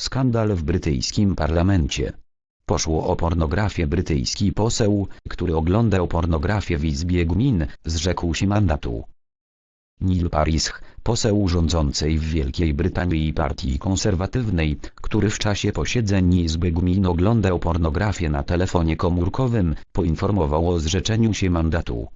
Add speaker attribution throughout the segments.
Speaker 1: Skandal w brytyjskim parlamencie. Poszło o pornografię brytyjski poseł, który oglądał pornografię w Izbie Gmin, zrzekł się mandatu. Neil Parish, poseł rządzącej w Wielkiej Brytanii Partii Konserwatywnej, który w czasie posiedzeń Izby Gmin oglądał pornografię na telefonie komórkowym, poinformował o zrzeczeniu się mandatu.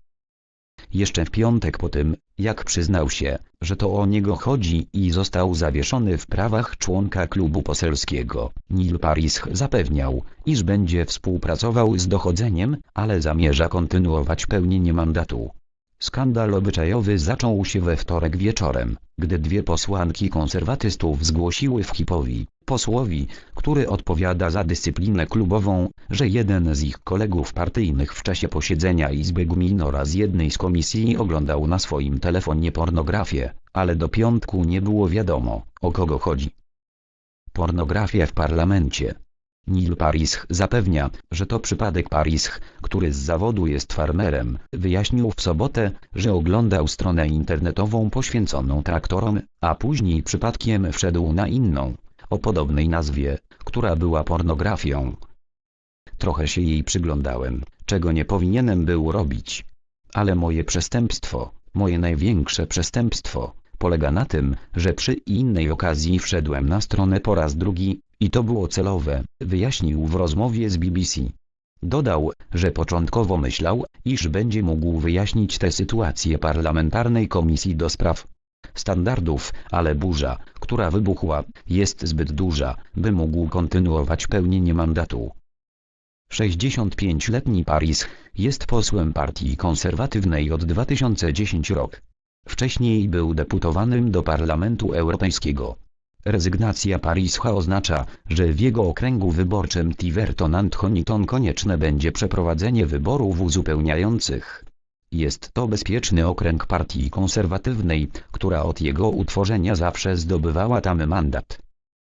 Speaker 1: Jeszcze w piątek po tym, jak przyznał się, że to o niego chodzi i został zawieszony w prawach członka klubu poselskiego, Neil Parish zapewniał, iż będzie współpracował z dochodzeniem, ale zamierza kontynuować pełnienie mandatu. Skandal obyczajowy zaczął się we wtorek wieczorem, gdy dwie posłanki konserwatystów zgłosiły w Hipowi, posłowi, który odpowiada za dyscyplinę klubową, że jeden z ich kolegów partyjnych w czasie posiedzenia Izby Gmin oraz jednej z komisji oglądał na swoim telefonie pornografię, ale do piątku nie było wiadomo, o kogo chodzi. Pornografia w parlamencie. Neil Parish zapewnia, że to przypadek Parish, który z zawodu jest farmerem, wyjaśnił w sobotę, że oglądał stronę internetową poświęconą traktorom, a później przypadkiem wszedł na inną, o podobnej nazwie, która była pornografią. Trochę się jej przyglądałem, czego nie powinienem był robić. Ale moje przestępstwo, moje największe przestępstwo, polega na tym, że przy innej okazji wszedłem na stronę po raz drugi, i to było celowe, wyjaśnił w rozmowie z BBC. Dodał, że początkowo myślał, iż będzie mógł wyjaśnić tę sytuację parlamentarnej komisji do spraw standardów, ale burza, która wybuchła, jest zbyt duża, by mógł kontynuować pełnienie mandatu. 65-letni Paris jest posłem partii konserwatywnej od 2010 rok. Wcześniej był deputowanym do Parlamentu Europejskiego. Rezygnacja Parisha oznacza, że w jego okręgu wyborczym Tiverton Antoniton konieczne będzie przeprowadzenie wyborów uzupełniających. Jest to bezpieczny okręg partii konserwatywnej, która od jego utworzenia zawsze zdobywała tam mandat.